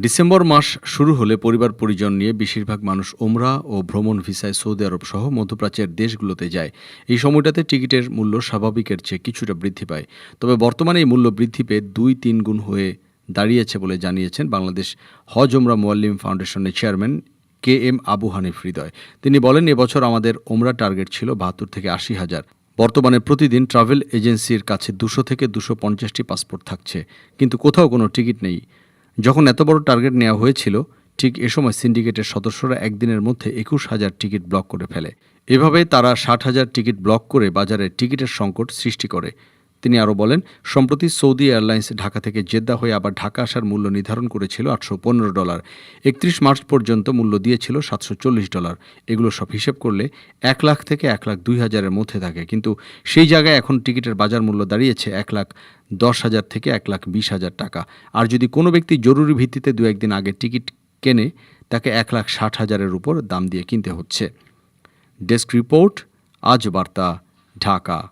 December মাস শুরু হলে পরিবার পরিজন নিয়ে বেশিরভাগ মানুষ ওমরা ও ভ্রমণ ভিসায় সৌদি আরব সহ মধ্যপ্রাচ্যের দেশগুলোতে যায়। এই সময়টাতে টিকিটের মূল্য স্বাভাবিকের চেয়ে কিছুটা বৃদ্ধি পায়। তবে বর্তমানে এই মূল্য বৃদ্ধি পেয়ে দুই তিন গুণ হয়ে দাঁড়িয়েছে বলে জানিয়েছেন বাংলাদেশ হজ ওমরা মোয়াল্লিম ফাউন্ডেশনের chairman K M Abu Hanif Hridoy. তিনি বলেন, এবছর আমাদের ওমরা টার্গেট ছিল বাহাত্তর থেকে আশি হাজার। বর্তমানে প্রতিদিন ট্রাভেল এজেন্সির কাছে দুশো থেকে দুশো পঞ্চাশটি পাসপোর্ট থাকছে। কিন্তু কোথাও কোনো টিকিট নেই। যখন এত বড় টার্গেট নেওয়া হয়েছিল, ঠিক এ সময় সিন্ডিকেটের সদস্যরা একদিনের মধ্যে একুশ হাজার টিকিট ব্লক করে ফেলে। এভাবে তারা ষাট হাজার টিকিট ব্লক করে বাজারে টিকিটের সংকট সৃষ্টি করে। তিনি আরও বলেন, সম্প্রতি সৌদি এয়ারলাইন্স ঢাকা থেকে জেদ্দা হয়ে আবার ঢাকা আসার মূল্য নির্ধারণ করেছিল আটশো পনেরো ডলার। একত্রিশ মার্চ পর্যন্ত মূল্য দিয়েছিল সাতশো চল্লিশ ডলার। এগুলো সব হিসেব করলে এক লাখ থেকে এক লাখ দুই হাজারের মধ্যে থাকে। কিন্তু সেই জায়গায় এখন টিকিটের বাজার মূল্য দাঁড়িয়েছে এক লাখ দশ হাজার থেকে এক লাখ বিশ হাজার টাকা। আর যদি কোনো ব্যক্তি জরুরি ভিত্তিতে দু একদিন আগে টিকিট কেনে, তাকে এক লাখ ষাট হাজারের উপর দাম দিয়ে কিনতে হচ্ছে। ডেস্ক রিপোর্ট, আজ বার্তা, ঢাকা।